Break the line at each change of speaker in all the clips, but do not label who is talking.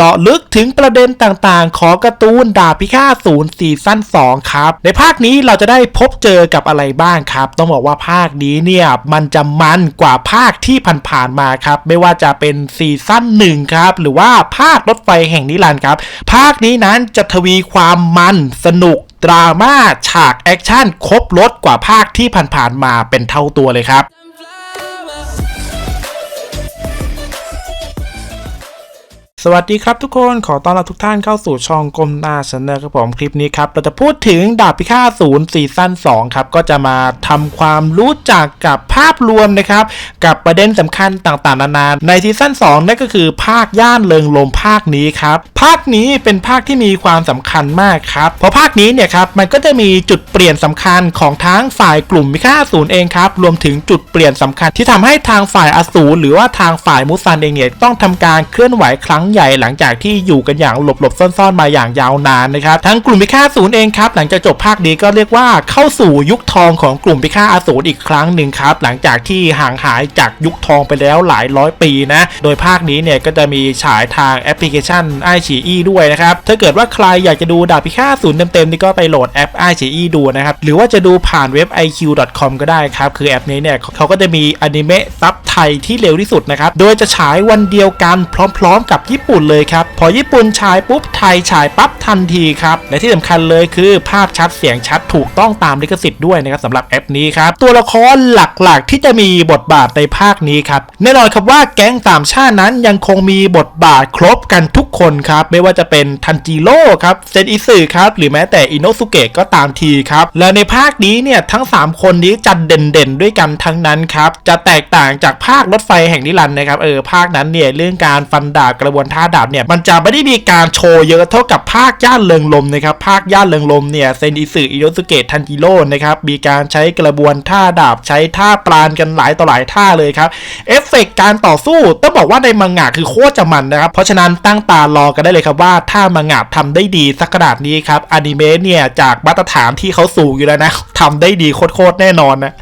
เจาะลึกถึงประเด็นต่างๆ ของการ์ตูนดาบพิฆาตศูนย์ซีซั่น2ครับ ในภาคนี้เราจะได้พบเจอกับอะไรบ้างครับ ต้องบอกว่าภาคนี้เนี่ย มันจะมันกว่าภาคที่ผ่านๆมาครับ ไม่ว่าจะเป็นซีซั่น1ครับ หรือว่าภาครถไฟแห่งนิรันดร์ครับ ภาคนี้นั้นจะทวีความมันสนุกดราม่าฉากแอคชั่นครบรถกว่าภาคที่ผ่านๆมาเป็นเท่าตัวเลยครับ สวัสดีครับทุกคนขอต้อนรับทุกท่านเข้าสู่ช่องกลมนาชนเนอร์ครับผมคลิปนี้ครับเราจะพูดถึงดาบพิฆาตศูนย์ซีซั่น2ครับก็จะมาทำความรู้จักกับภาพรวมนะครับกับประเด็นสำคัญต่างๆนานาในซีซั่น2นั่นก็คือภาคย่านเริงลมภาคนี้ครับภาคนี้เป็นภาคที่มีความสำคัญมากครับเพราะภาคนี้เนี่ยครับมันก็จะมีจุดเปลี่ยนสำคัญของทั้งฝ่ายกลุ่มพิฆาตศูนย์เองครับรวมถึงจุดเปลี่ยนสำคัญที่ทำให้ทางฝ่ายอสูรหรือว่าทางฝ่ายมุซันเองเนี่ยต้องทำการเคลื่อนไหวครั้งใหญ่หลังจากที่อยู่กันอย่างหลบๆซ่อนๆมาอย่างยาวนานนะครับ ทั้งกลุ่มพิฆาตศูนย์เองครับ หลังจากจบภาคนี้ก็เรียกว่าเข้าสู่ยุคทองของกลุ่มพิฆาตอสูรอีกครั้งหนึ่งครับ หลังจากที่ห่างหายจากยุคทองไปแล้วหลายร้อยปีนะ โดยภาคนี้เนี่ยก็จะมีฉายทางแอปพลิเคชันไอชีอีด้วยนะครับ ถ้าเกิดว่าใครอยากจะดูดาบพิฆาตศูนย์เต็มๆนี่ก็ไปโหลดแอปไอชีอีดูนะครับ หรือว่าจะดูผ่านเว็บ iq.com ก็ได้ครับ คือแอปนี้เนี่ยเขาก็จะมีอนิเมะซับไทยที่เร็วที่สุดนะครับ โดยจะฉายวันเดียวกันพร้อม ๆ กับญี่ี่ปุ่นเลยครับ พอญี่ปุ่นฉายปุ๊บไทยฉายปั๊บทันทีครับ และที่สำคัญเลยคือภาพชัดเสียงชัดถูกต้องตามลิขสิทธิ์ด้วยนะครับสำหรับแอปนี้ครับ ตัวละครหลักๆ ที่จะมีบทบาทในภาคนี้ครับแน่นอนครับว่าแก๊งสามชาตินั้นยังคงมีบทบาทครบกันทุกคนครับ ไม่ว่าจะเป็นทันจิโร่ครับเซนอิสึครับหรือแม้แต่อินโนสุเกะก็ตามทีครับ และในภาคนี้เนี่ยทั้ง 3 คนนี้จะเด่นๆ ด้วยกันทั้งนั้นครับจะแตกต่างจากภาครถไฟแห่งนิรันดร์นะครับเออภาคนั้นเนี่ยเรื่องการฟันดาบกระบวนท่าดาบเนี่ยมันจะไม่ได้มีการโชว์เยอะเท่ากับภาคย่านเริงลมนะครับภาคย่านเริงลมเนี่ยเซนอิสึอิโนสุเกะทันจิโร่นะครับมีการใช้กระบวนท่าดาบใช้ท่าปราณกันหลายต่อหลายท่าเลยครับเอฟเฟกต์การต่อสู้ต้องบอกว่าในมังงะคือโคตรจะมันนะครับเพราะฉะนั้นตั้งตารอกันได้เลยครับว่าถ้ามังงะทำได้ดีสักขนาดนี้ครับอนิเมะเนี่ยจากมาตรฐานที่เขาสูงอยู่แล้วนะทำได้ดีโคตรๆแน่นอนนะ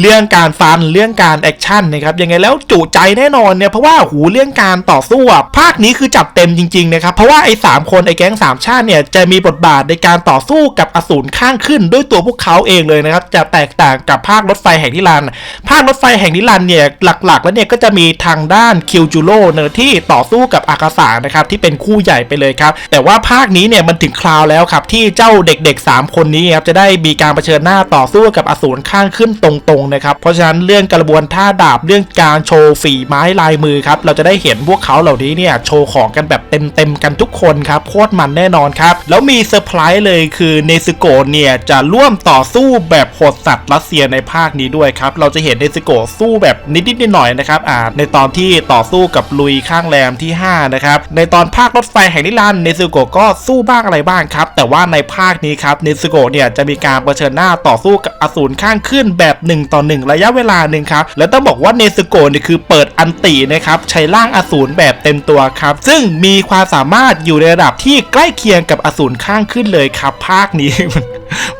เรื่องการฟันเรื่องการแอคชั่นนะครับยังไงแล้วจุใจแน่นอนเนี่ยเพราะว่าหูเรื่องการต่อสู้อะภาคนี้คือจัดเต็มจริงๆนะครับเพราะว่าไอ้สามคนไอ้แก๊งสามชาติเนี่ยจะมีบทบาทในการต่อสู้กับอสูรข้างขึ้นด้วยตัวพวกเขาเองเลยนะครับจะแตกต่างกับภาครถไฟแห่งนิรันดร์ภาครถไฟแห่งนิรันดร์เนี่ยหลักๆ แล้วเนี่ยก็จะมีทางด้านคิวจูโร่เนอที่ต่อสู้กับอากาสานะครับที่เป็นคู่ใหญ่ไปเลยครับแต่ว่าภาคนี้เนี่ยมันถึงคราวแล้วครับที่เจ้าเด็กๆ 3 คนนี้ครับจะได้มีการเผชิญหน้าต่อสู้กับอสูรข้างขึ้นตรงๆนะครับ เพราะฉะนั้นเรื่องกระบวนท่าดาบเรื่องการโชว์ฝีไม้ลายมือครับ เราจะได้เห็นพวกเขาเหล่านี้เนี่ยโชว์ของกันแบบเต็มๆกันทุกคนครับโคตรมันแน่นอนครับ แล้วมีเซอร์ไพรส์เลยคือเนซึโกะเนี่ยจะร่วมต่อสู้แบบโหดสัตว์รัสเซียในภาคนี้ด้วยครับ เราจะเห็นเนซึโกะสู้แบบนิดๆหน่อยๆนะครับอ่าในตอนที่ต่อสู้กับลุยข้างแรมที่ 5 นะครับ ในตอนภาครถไฟแห่งนิรันดร์เนซึโกะก็สู้บ้างอะไรบ้างครับ แต่ว่าในภาคนี้ครับเนซึโกะเนี่ยจะมีการเผชิญหน้าต่อสู้กับอสูรข้างขึ้นแบบ1ต่อ 1 ระยะเวลาหนึ่งครับ และต้องบอกว่าเนซึโกะเนี่ยคือเปิดอันตินะครับ ใช้ร่างอสูรแบบเต็มตัวครับ ซึ่งมีความสามารถอยู่ในระดับที่ใกล้เคียงกับอสูรข้างขึ้นเลยครับ ภาคนี้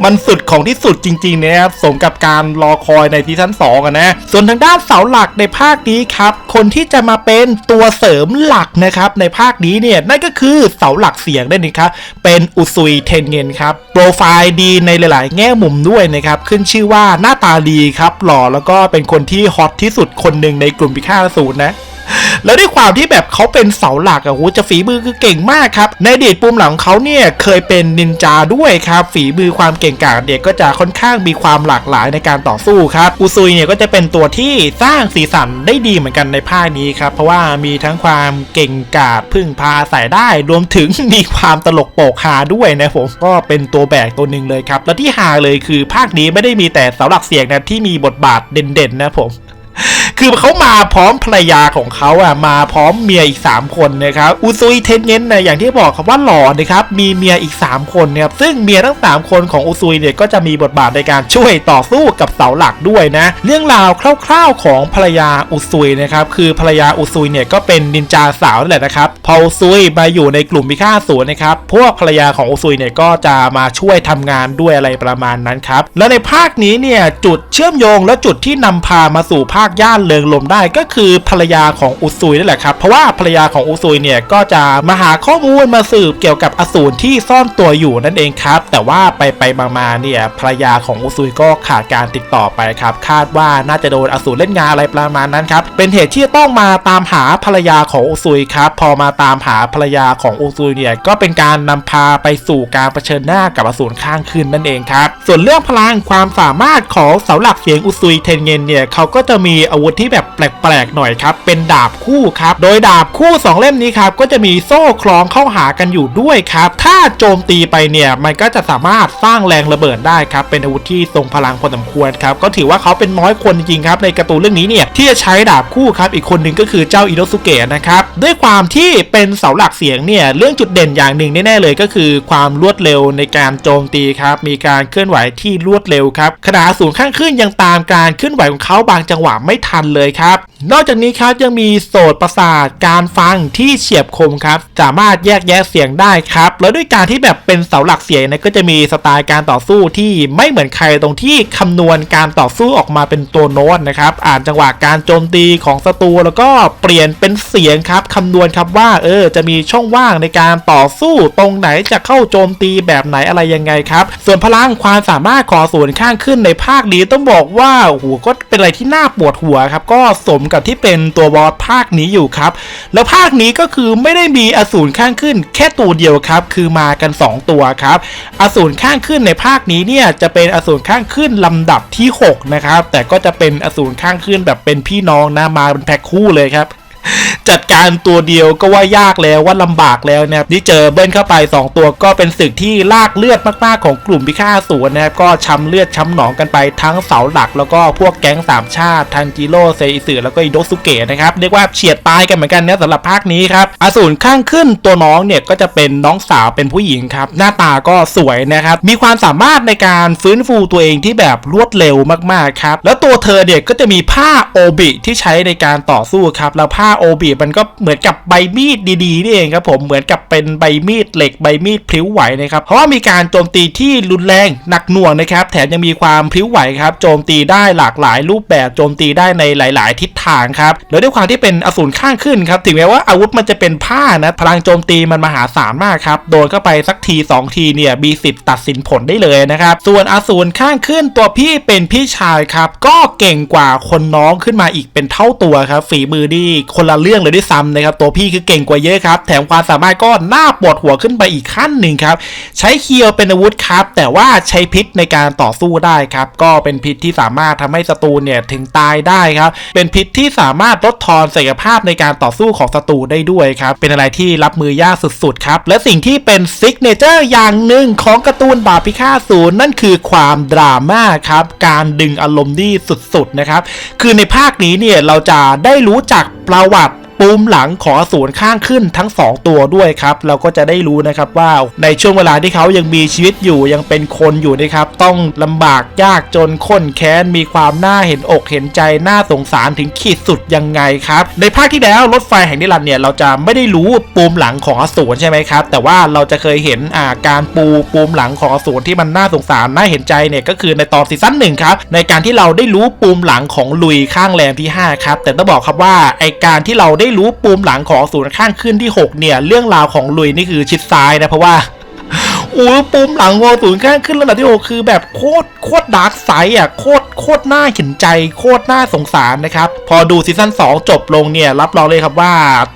มันสุดของที่สุดจริงๆนะครับสมกับการรอคอยในซีซั่น2อะนะ ส่วนทางด้านเสาหลักในภาคนี้ครับคนที่จะมาเป็นตัวเสริมหลักนะครับในภาคนี้เนี่ยนั่นก็คือเสาหลักเสียงได้นี่ครับเป็นอุซุยเทนเงินครับโปรไฟล์ดีในหลาย ๆ แง่มุมด้วยนะครับขึ้นชื่อว่าหน้าตาดีครับหล่อแล้วก็เป็นคนที่ฮอตที่สุดคนหนึ่งในกลุ่มพิฆาตสูตรนะ แล้วด้วยความที่แบบเขาเป็นเสาหลักอะโหจะฝีมือคือเก่งมากครับ ในอดีตปุ่มหลังเขาเนี่ยเคยเป็นนินจาด้วยครับฝีมือความเก่งกาจเนี่ยก็จะค่อนข้างมีความหลากหลายในการต่อสู้ครับอุซุยเนี่ยก็จะเป็นตัวที่สร้างสีสันได้ดีเหมือนกันในภาคนี้ครับ เพราะว่ามีทั้งความเก่งกาจพึ่งพาใส่ได้รวมถึงมีความตลกโปกฮาด้วยนะผมก็เป็นตัวแบกตัวหนึ่งเลยครับ แล้วที่ฮาเลยคือภาคนี้ไม่ได้มีแต่เสาหลักเสียงนะที่มีบทบาทเด่นๆนะผม คือเขามาพร้อมภรรยาของเขาอะมาพร้อมเมียอีก 3 คนนะครับอุซุยเทนเง้นนะอย่างที่บอกครับว่าหล่อนะครับมีเมียอีก 3 คนนะครับซึ่งเมียทั้ง 3 คนของอุซุยเนี่ยก็จะมีบทบาทในการช่วยต่อสู้กับเสาหลักด้วยนะ เรื่องราวคร่าวๆของภรรยาอุซุยนะครับคือภรรยาอุซุยเนี่ยก็เป็นนินจาสาวนั่นแหละนะครับพออุซุยมาอยู่ในกลุ่มพิฆาตสูรนะครับพวกภรรยาของอุซุยเนี่ยก็จะมาช่วยทำงานด้วยอะไรประมาณนั้นครับแล้วในภาคนี้เนี่ยจุดเชื่อมโยงและจุดที่นำพามาสู่ภาคย่านเริงลมได้ก็คือภรรยาของอุซุยนั่นแหละครับ เพราะว่าภรรยาของอุซุยเนี่ยก็จะมาหาข้อมูลมาสืบเกี่ยวกับอสูรที่ซ่อนตัวอยู่นั่นเองครับ แต่ว่าไปไปมาๆเนี่ยภรรยาของอุซุยก็ขาดการติดต่อไปครับ คาดว่าน่าจะโดนอสูรเล่นงานอะไรประมาณนั้นครับเป็นเหตุที่ต้องมาตามหาภรรยาของอุซุยครับพอมาตามหาภรรยาของอุซุยเนี่ยก็เป็นการนำพาไปสู่การเผชิญหน้ากับอสูรข้างคืนนั่นเองครับส่วนเรื่องพลังความสามารถของเสาหลักเสียงอุซุยเทนเงินเนี่ยเขาก็จะมีอาวุธที่แบบแปลกๆหน่อยครับ เป็นดาบคู่ครับ โดยดาบคู่สองเล่มนี้ครับก็จะมีโซ่คล้องเข้าหากันอยู่ด้วยครับ ถ้าโจมตีไปเนี่ยมันก็จะสามารถสร้างแรงระเบิดได้ครับ เป็นอาวุธที่ทรงพลังพอสมควรครับ ก็ถือว่าเขาเป็นน้อยคนจริงครับในการ์ตูนเรื่องนี้เนี่ยที่จะใช้ดาบคู่ครับ อีกคนหนึ่งก็คือเจ้าอิโนสุเกะนะครับ ด้วยความที่เป็นเสาหลักเสียงเนี่ยเรื่องจุดเด่นอย่างหนึ่งแน่ๆเลยก็คือความรวดเร็วในการโจมตีครับ มีการเคลื่อนไหวที่รวดเร็วครับขณะสูงข้างขึ้นยังตามการเคลื่อนไหวของเขาบางจังหวะไม่ทันเลยครับ นอกจากนี้ครับยังมีโสตประสาทการฟังที่เฉียบคมครับ สามารถแยกแยะเสียงได้ครับ แล้วด้วยการที่แบบเป็นเสาหลักเสียงเนี่ยก็จะมีสไตล์การต่อสู้ที่ไม่เหมือนใครตรงที่คำนวณการต่อสู้ออกมาเป็นตัวโน้ตนะครับอ่านจังหวะการโจมตีของศัตรูแล้วก็เปลี่ยนเป็นเสียงครับคำนวณครับว่าเออจะมีช่องว่างในการต่อสู้ตรงไหนจะเข้าโจมตีแบบไหนอะไรยังไงครับ ส่วนพลังความสามารถของส่วนข้างขึ้นในภาคนี้ต้องบอกว่าโอ้โหก็เป็นอะไรที่น่าปวดหัวครับก็สมกับที่เป็นตัวบอสภาคนี้อยู่ครับ แล้วภาคนี้ก็คือไม่ได้มีอสูรข้างขึ้น แค่ตัวเดียวครับ คือมากัน 2 ตัวครับอสูรข้างขึ้นในภาคนี้เนี่ยจะเป็นอสูรข้างขึ้นลำดับที่ 6 นะครับ แต่ก็จะเป็นอสูรข้างขึ้นแบบเป็นพี่น้องนะมาเป็นแพ็คคู่เลยครับ จัดการตัวเดียวก็ว่ายากแล้วว่าลำบากแล้วนะครับนี่เจอเบิ้ลเข้าไป 2 ตัวก็เป็นศึกที่ลากเลือดมากๆของกลุ่มพิฆาตสูรนะครับก็ช้ำเลือดช้ำหนองกันไปทั้งเสาหลัก แล้วก็พวกแก๊งสามชาติทันจิโร่เซอิสึแล้วก็อิโดสุเกะนะครับเรียกว่าเฉียดตายกันเหมือนกันนะสำหรับภาคนี้ครับอสูรข้างขึ้นตัวน้องเนี่ยก็จะเป็นน้องสาวเป็นผู้หญิงครับหน้าตาก็สวยนะครับมีความสามารถในการฟื้นฟูตัวเองที่แบบรวดเร็วมากๆครับแล้วตัวเธอเนี่ยก็จะมีผ้าโอบิที่ใช้ในการต่อสู้ครับแล้วผ้าโอบิมันก็เหมือนกับใบมีดดีๆนี่เองครับผมเหมือนกับเป็นใบมีดเหล็กใบมีดพลิ้วไหวนะครับเพราะว่ามีการโจมตีที่รุนแรงหนักหน่วงนะครับ แถมยังมีความพลิ้วไหวครับโจมตีได้หลากหลายรูปแบบโจมตีได้ในหลาย ๆ ทิศทางครับแล้วด้วยความที่เป็นอสูรข้างขึ้นครับถึงแม้ว่าอาวุธมันจะเป็นผ้านะพลังโจมตีมันมหาศาลมากครับโดนเข้าไปสักทีสองทีเนี่ยมีสิทธิ์ตัดสินผลได้เลยนะครับส่วนอสูรข้างขึ้นตัวพี่เป็นพี่ชายครับก็เก่งกว่าคนน้องขึ้นมาอีกเป็นเท่าตัวครับฝีมือดีคนละเรื่องเลยด้วยซ้ำนะครับ ตัวพี่คือเก่งกว่าเยอะครับ แถมความสามารถก็น่าปวดหัวขึ้นไปอีกขั้นหนึ่งครับ ใช้เคียวเป็นอาวุธครับ แต่ว่าใช้พิษในการต่อสู้ได้ครับ ก็เป็นพิษที่สามารถทำให้ศัตรูเนี่ยถึงตายได้ครับ เป็นพิษที่สามารถลดทอนศักยภาพในการต่อสู้ของศัตรูได้ด้วยครับ เป็นอะไรที่รับมือยากสุดๆครับ และสิ่งที่เป็นซิกเนเจอร์อย่างหนึ่งของการ์ตูนดาบพิฆาตศูนย์นั่นคือความดราม่าครับ การดึงอารมณ์ที่สุดๆนะครับ คือในภาคนี้เนี่ยเราจะได้รู้จัก ประวัติปูมหลังของอสูรข้างขึ้นทั้ง 2 ตัวด้วยครับ เราก็จะได้รู้นะครับว่าในช่วงเวลาที่เขายังมีชีวิตอยู่ยังเป็นคนอยู่นะครับ ต้องลำบากยากจนข้นแค้นมีความน่าเห็นอกเห็นใจน่าสงสารถึงขีดสุดยังไงครับ ในภาคที่แล้วรถไฟแห่งนิรันดร์เนี่ยเราจะไม่ได้รู้ปูมหลังของอสูรใช่ไหมครับ แต่ว่าเราจะเคยเห็นอ่าการปูปูมหลังของอสูรที่มันน่าสงสารน่าเห็นใจเนี่ยก็คือในตอนซีซั่นหนึ่งครับในการที่เราได้รู้ปูมหลังของลุยข้างแรมที่ห้าครับแต่ต้องบอกครับว่าไอการที่เราได้รู้ปูมหลังของศูนย์ข้างขึ้นที่ 6 เนี่ย เรื่องราวของลุยนี่คือชิดซ้ายนะเพราะว่า อ้ปุ่มหลังวอศูนย์ข้างขึ้นระดับที่6คือแบบโคตรโคตรดาร์กไซด์อะโคตรโคตรน่าเห็นใจ โคตรน่าสงสารนะครับ พอดูซีซั่น2 จบลงเนี่ยรับรองเลยครับว่า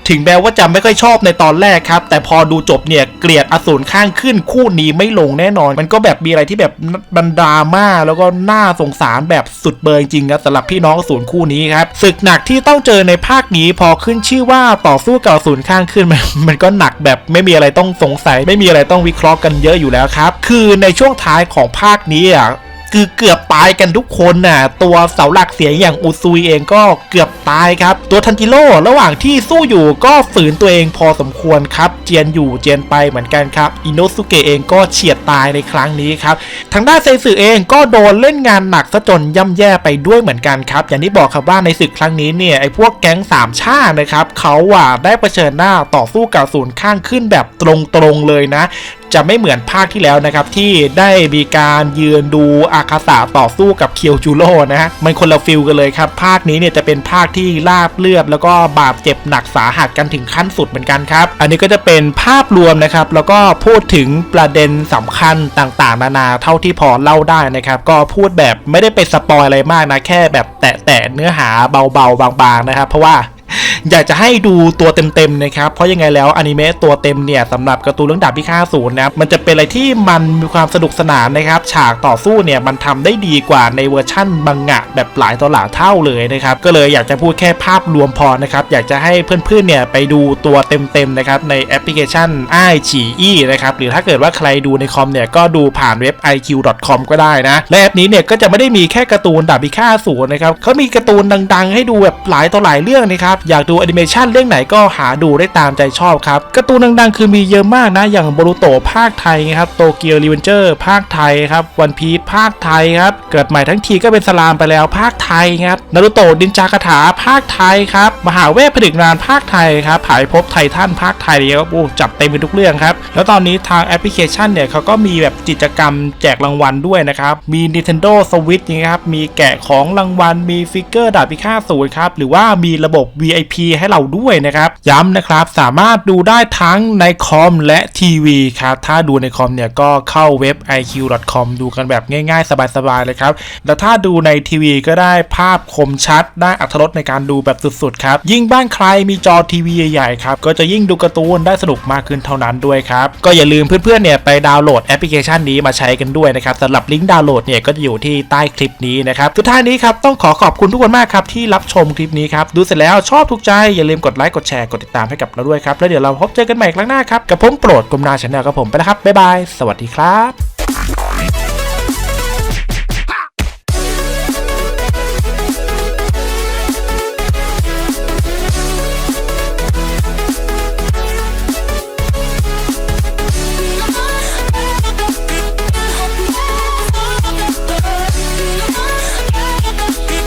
ถึงแม้ว่าจะไม่ค่อยชอบในตอนแรกครับ แต่พอดูจบเนี่ยเกลียดอสูรข้างขึ้นคู่นี้ไม่ลงแน่นอน มันก็แบบมีอะไรที่แบบบันดาม่าแล้วก็น่าสงสารแบบสุดเบอร์จริงครับสำหรับพี่น้องอสูรคู่นี้ครับศึกหนักที่ต้องเจอในภาคนี้พอขึ้นชื่อว่าต่อสู้กับอสูรข้างขึ้นมันก็หนักแบบไม่มีอะไรต้องสงสัย ไม่มีอะไรต้องวิเคราะห์กันเยอะอยู่แล้วครับ คือในช่วงท้ายของภาคนี้อะคือเกือบตายกันทุกคนน่ะ ตัวเสาหลักเสียงอย่างอุซุยเองก็เกือบตายครับ ตัวทันจิโร่ระหว่างที่สู้อยู่ก็ฝืนตัวเองพอสมควรครับ เจียนอยู่เจียนไปเหมือนกันครับ อินโนสุเกะเองก็เฉียดตายในครั้งนี้ครับ ทางด้านเซซึเองก็โดนเล่นงานหนักซะจนย่ำแย่ไปด้วยเหมือนกันครับ อย่างที่บอกครับว่าในศึกครั้งนี้เนี่ยไอ้พวกแก๊งสามชาตินะครับเขาอะได้เผชิญหน้าต่อสู้กับศูนย์ข้างขึ้นแบบตรงๆเลยนะ จะไม่เหมือนภาคที่แล้วนะครับที่ได้มีการยืนดูอาคาสะต่อสู้กับเคียวจูโร่นะฮะมันคนละฟิลกันเลยครับ ภาคนี้เนี่ยจะเป็นภาคที่ราบเลือบแล้วก็บาดเจ็บหนักสาหัสกันถึงขั้นสุดเหมือนกันครับ อันนี้ก็จะเป็นภาพรวมนะครับ แล้วก็พูดถึงประเด็นสำคัญต่างๆ นานาเท่าที่พอเล่าได้นะครับ ก็พูดแบบไม่ได้เป็นสปอยอะไรมากนะแค่แบบแตะๆเนื้อหาเบาๆบางๆนะครับ เพราะว่า อยากจะให้ดูตัวเต็มๆนะครับเพราะยังไงแล้วอนิเมะตัวเต็มเนี่ยสำหรับการ์ตูนเรื่องดาบพิฆาตศูนย์นะครับมันจะเป็นอะไรที่มันมีความสนุกสนานนะครับฉากต่อสู้เนี่ยมันทำได้ดีกว่าในเวอร์ชั่นบังงะแบบหลายต่อหลายเท่าเลยนะครับก็เลยอยากจะพูดแค่ภาพรวมพอนะครับอยากจะให้เพื่อนๆเนี่ยไปดูตัวเต็มๆนะครับในแอปพลิเคชันไอฉีอี้นะครับหรือถ้าเกิดว่าใครดูในคอมเนี่ยก็ดูผ่านเว็บ iq.com ก็ได้นะและแอปนี้เนี่ยก็จะไม่ได้มีแค่การ์ตูนดาบพิฆาตศูนย์นะครับเขามีการ์ตูนดัง ๆ ให้ดูแบบหลายต่อหลายเรื่องนะครับอยากดูแอนิเมชันเรื่องไหนก็หาดูได้ตามใจชอบครับการ์ตูนดังๆ คือมีเยอะมากนะ อย่างโบรูโตภาคไทยครับโตเกียวรีเวนเจอร์ภาคไทยครับวันพีชภาคไทยครับเกิดใหม่ทั้งทีก็เป็นสลามไปแล้วภาคไทยครับนารูโตดินจาคาถาภาคไทยครับมหาเวทผลิตงานภาคไทยครับผายพบไททันภาคไทยครับโอ้จับเต็มไปทุกเรื่องครับ แล้วตอนนี้ทางแอปพลิเคชันเนี่ยเขาก็มีแบบกิจกรรมแจกรางวัลด้วยนะครับ มี Nintendo Switch นี่ครับ มีแกะของรางวัล มีฟิกเกอร์ดาบพิฆาตศูนย์ครับ หรือว่ามีระบบ VIP ให้เราด้วยนะครับ ย้ำนะครับ สามารถดูได้ทั้งในคอมและทีวีครับ ถ้าดูในคอมเนี่ยก็เข้าเว็บ iq.com ดูกันแบบง่ายๆ สบายๆ เลยครับ แล้วถ้าดูในทีวีก็ได้ภาพคมชัด ได้อัตรถรสในการดูแบบสุดๆ ครับ ยิ่งบ้านใครมีจอทีวีใหญ่ๆ ครับ ก็จะยิ่งดูการ์ตูนได้สนุกมากขึ้นเท่านั้นด้วยครับก็อย่าลืมเพื่อนๆเนี่ยไปดาวน์โหลดแอปพลิเคชันนี้มาใช้กันด้วยนะครับสำหรับลิงก์ดาวน์โหลดเนี่ยก็จะอยู่ที่ใต้คลิปนี้นะครับสุดท้ายนี้ครับต้องขอขอบคุณทุกคนมากครับที่รับชมคลิปนี้ครับดูเสร็จแล้วชอบถูกใจอย่าลืมกดไลค์กดแชร์กดติดตามให้กับเราด้วยครับแล้วเดี๋ยวเราพบเจอกันใหม่ครั้งหน้าครับกับผมโปรดกุมนาชาแนลกับผมไปแล้วครับบ๊ายบายสวัสดีครับ